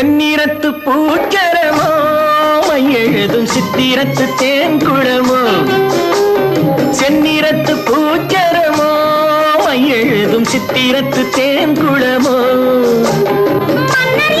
செந்நிறத்து பூச்சரமோ? எழுதும் சித்திரத்து தேன்குளமோ செந்நிறத்து பூச்சரமோ? எழுதும் சித்திரத்து தேன்குளமோ மன்னர்